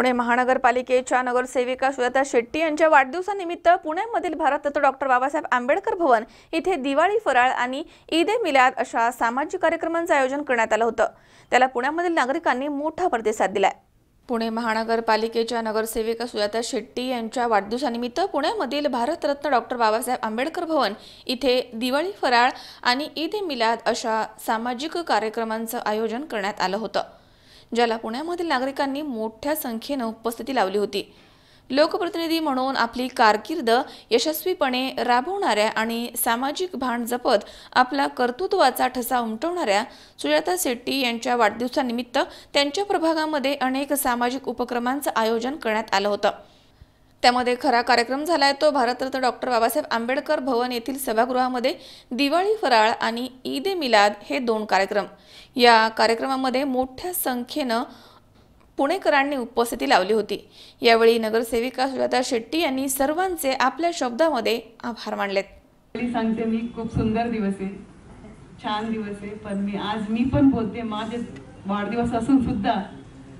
पुणे महानगरपालिकेच्या नगरसेविका सुजाता शेट्टी यांच्या वाढदिवसानिमित्त पुण्यामधील भारतरत्न डॉक्टर बाबासाहेब आंबेडकर भवन इथे दिवाळी फराळ आणि ईद ए मिलाद अशा सामाजिक कार्यक्रमांचं आयोजन करण्यात आलं होतं. त्याला पुण्यामधील नागरिकांनी मोठा प्रतिसाद दिलाय. पुणे महानगरपालिकेच्या नगरसेविका सुजाता शेट्टी यांच्या वाढदिवसानिमित्त पुण्यामधील भारतरत्न डॉक्टर बाबासाहेब आंबेडकर भवन इथे दिवाळी फराळ आणि ईद ए मिलाद अशा सामाजिक कार्यक्रमांचं आयोजन करण्यात आलं होतं. ज्याला पुण्यामधील नागरिकांनी मोठ्या संख्येनं उपस्थिती लावली होती. लोकप्रतिनिधी म्हणून आपली कारकीर्द यशस्वीपणे राबवणाऱ्या आणि सामाजिक भान जपत आपला कर्तृत्वाचा ठसा उमटवणाऱ्या सुजाता शेट्टी यांच्या वाढदिवसानिमित्त त्यांच्या प्रभागामध्ये अनेक सामाजिक उपक्रमांचं आयोजन करण्यात आलं होतं. त्यामध्ये खरा कार्यक्रम झालाय. तो भारतरत्न डॉक्टर बाबासाहेब आंबेडकर भवन येथील सभागृहामध्ये दिवाळी फराळ आणि ईद ए मिलाद हे दोन कार्यक्रम. या कार्यक्रमामध्ये मोठ्या संख्येनं पुणेकरांनी उपस्थिती लावली होती. यावेळी नगरसेविका सुजाता शेट्टी यांनी सर्वांचे आपल्या शब्दामध्ये आभार मानलेत. सांगते मी खूप सुंदर दिवस आहे. छान दिवस आहे पण मी आज मी पण बोलते. माझे वाढदिवस असून सुद्धा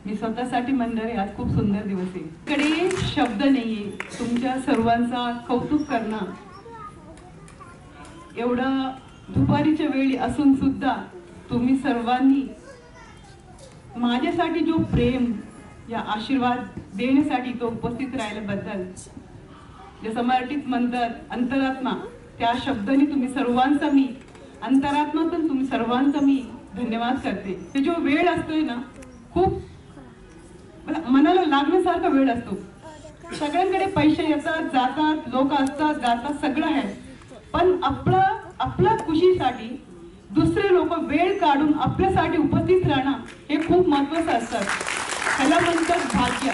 मी स्वतःसाठी म्हणणार आज खूप सुंदर दिवस आहे. कडे शब्द नाहीये. तुमच्या सर्वांचा कौतुक करणं. एवढं दुपारीच्या वेळी असून सुद्धा तुम्ही सर्वांनी माझ्यासाठी जो प्रेम या आशीर्वाद देण्यासाठी तो उपस्थित राहिल्याबद्दल जसं मराठीत म्हणतात अंतरात्मा त्या शब्दाने तुम्ही सर्वांचा मी अंतरात्मातून तुम्ही सर्वांचा मी धन्यवाद करते. ते जो वेळ असतोय ना खूप मनाला लागण्यासारखा वेळ असतो. सगळ्यांकडे पैसे येतात जातात लोक असतात जातात सगळं आहे. पण आपला आपल्या खुशीसाठी दुसरे लोक वेळ काढून आपल्यासाठी उपस्थित राहणं हे खूप महत्वाचं असतं. ह्याला म्हणतात भाग्य.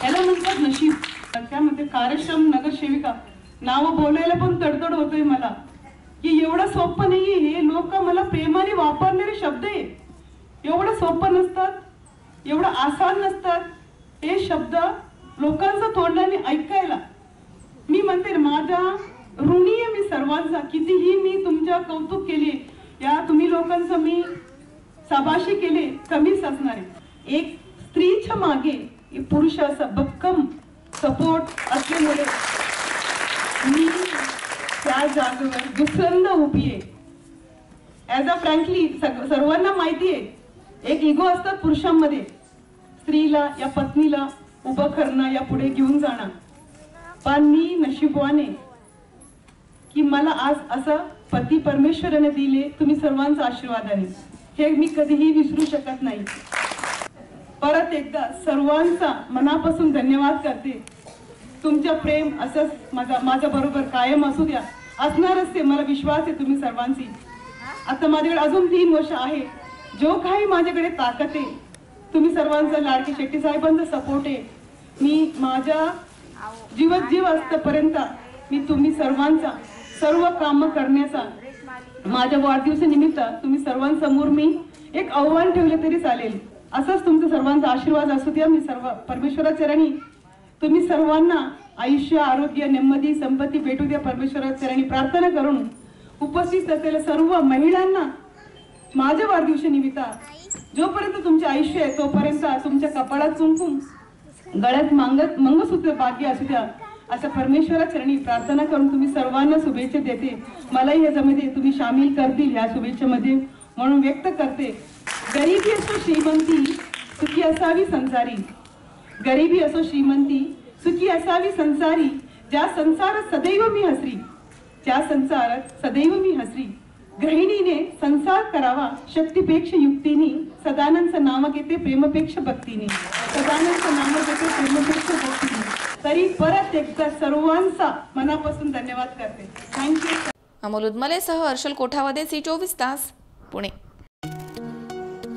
ह्याला म्हणतात नशीब. त्यामध्ये कार्यक्षम नगरसेविका नाव बोलायला पण तडतड होतोय मला. की एवढं सोपं नाहीये हे लोक मला प्रेमाने वापरणारे शब्द आहे एवढं सोपं नसतात. एवढं आसान नसतात. हे शब्द लोकांचा तोंडाने ऐकायला. मी म्हणते माझ्या ऋणी आहे मी सर्वांचा कितीही मी तुमच्या कौतुक केले या तुम्ही लोकांचं मी साबाशी केले कमीच असणार आहे. एक स्त्रीच्या मागे पुरुष पुरुषाचा भक्कम सपोर्ट असल्यामुळे मी त्या जागेवर दुसऱ्यांदा उभी आहे. ॲज अ फ्रँकली सर्वांना माहिती आहे एक इगो असतात पुरुषांमध्ये. स्त्रीला या पत्नीला उभं करणं या पुढे घेऊन जाणं. पण मी नशिबवाने की मला आज असं पती परमेश्वराने दिले तुम्ही सर्वांचा आशीर्वादाने हे मी कधीही विसरू शकत नाही. परत एकदा सर्वांचा मनापासून धन्यवाद करते. तुमच्या प्रेम असंच माझा माझ्या बरोबर कायम असू द्या. असणारच ते मला विश्वास आहे तुम्ही सर्वांची. आता माझ्याकडे अजून तीन वर्ष आहे. जो काही माझ्याकडे ताकद आहे तुम्ही सर्वांचा लाडकी शेट्टी साहेबांचा सपोर्ट आहे. मी माझ्या जीवत जीव असतपर्यंत मी तुम्ही सर्वांचा सर्व काम करण्याचा माझ्या वाढदिवसानिमित्त तुम्ही सर्वांसमोर मी एक आव्हान ठेवले तरी चालेल. असंच तुमचा सर्वांचा आशीर्वाद असू द्या मी सर्व परमेश्वराच्या तुम्ही सर्वांना आयुष्य आरोग्य नेमदी संपत्ती भेटू द्या परमेश्वराच्या प्रार्थना करून उपस्थित असलेल्या सर्व महिलांना माझ्या वाढदिवशी निमित्ता जोपर्यंत तुमचे आयुष्य आहे तोपर्यंत तुमच्या कपाळात चुंकून गळ्यात मांगत मंगसूत्र बाकी असू द्या अशा परमेश्वरा चरणी प्रार्थना करून तुम्ही सर्वांना शुभेच्छा देते. मलाही याच्यामध्ये तुम्ही सामील करतील ह्या शुभेच्छेमध्ये म्हणून व्यक्त करते. गरिबी असो श्रीमंती सुखी असावी संसारी. गरिबी असो श्रीमंती सुखी असावी संसारी. ज्या संसारात सदैव मी हसरी ज्या संसारात सदैव मी हसरी. गृहिणीने संसार करावा शक्तीपेक्ष युक्तीने सदानंदचं नाम घेते प्रेमपेक्ष भक्तीने. सदानंदचं नाम घेते प्रेमपेक्ष भक्तीने. तरी परत एकदा सर्वांचा मनापासून धन्यवाद करते. थँक्यू अमोल उदमलेसह हर्षल कोठावदे सी चोवीस तास पुणे.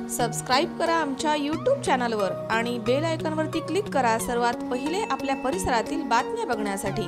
सबस्क्राईब करा आमच्या यूट्यूब चॅनलवर आणि बेल आयकॉनवरती क्लिक करा सर्वात पहिले आपल्या परिसरातील बातम्या बघण्यासाठी.